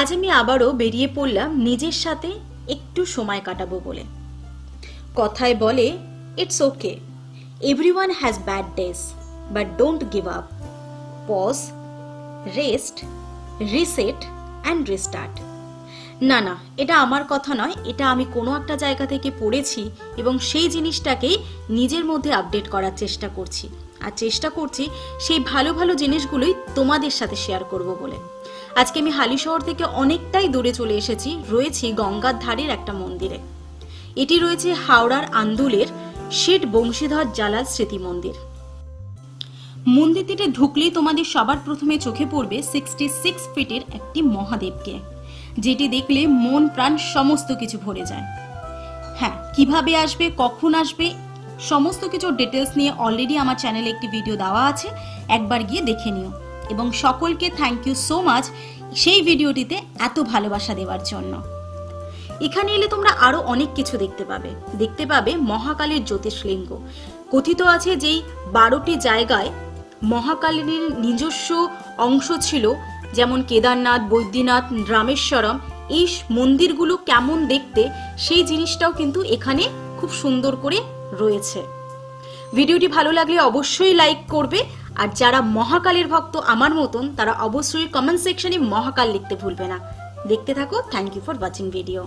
আজ আমি আবারও বেরিয়ে পড়লাম নিজের সাথে একটু সময় কাটাবো বলে। কথায় বলে it's okay everyone has bad days but don't give up pause rest reset and restart না না, এটা আমার কথা নয়, এটা আমি কোনো একটা জায়গা থেকে পড়েছি এবং সেই জিনিসটাকেই নিজের মধ্যে আপডেট করার চেষ্টা করছি। আর চেষ্টা করছি সেই ভালো ভালো জিনিসগুলোই তোমাদের সাথে শেয়ার করব বলে। আজকে আমি হালি শহর থেকে অনেকটাই দূরে চলে এসেছি, রয়েছি গঙ্গার ধারের একটা মন্দিরে। এটি রয়েছে হাওড়ার আন্দুলের শেঠ বংশীধর জালাল স্মৃতি মন্দির। মন্দিরটিতে ঢুকলেই তোমাদের সবার প্রথমে চোখে পড়বে সিক্সটি সিক্স ফিটের একটি মহাদেবকে, যেটি দেখলে মন প্রাণ সমস্ত কিছু ভরে যায়। হ্যাঁ কীভাবে আসবে, কখন আসবে, সমস্ত কিছু ডিটেলস নিয়ে অলরেডি আমার চ্যানেলে একটি ভিডিও দেওয়া আছে, একবার গিয়ে দেখে নিও। এবং সকলকে থ্যাংক ইউ সো মাচ সেই ভিডিওটিতে এত ভালোবাসা দেওয়ার জন্য। এখানে এলে তোমরা আরও অনেক কিছু দেখতে পাবে। দেখতে পাবে মহাকালের জ্যোতিষলিঙ্গ। কথিত আছে যেই বারোটি জায়গায় মহাকালের নিজস্ব অংশ ছিল, যেমন কেদারনাথ, বৈদ্যনাথ, রামেশ্বরম। এই মন্দিরগুলো কেমন দেখতে, সেই জিনিসটাও কিন্তু এখানে খুব সুন্দর করে রয়েছে। ভিডিওটি ভালো লাগলে অবশ্যই লাইক করবে আর যারা মহাকালের ভক্ত আমার মতন, তারা অবশ্যই কমেন্ট সেকশনে মহাকাল লিখতে ভুলবে না। দেখতে থাকো thank you for watching video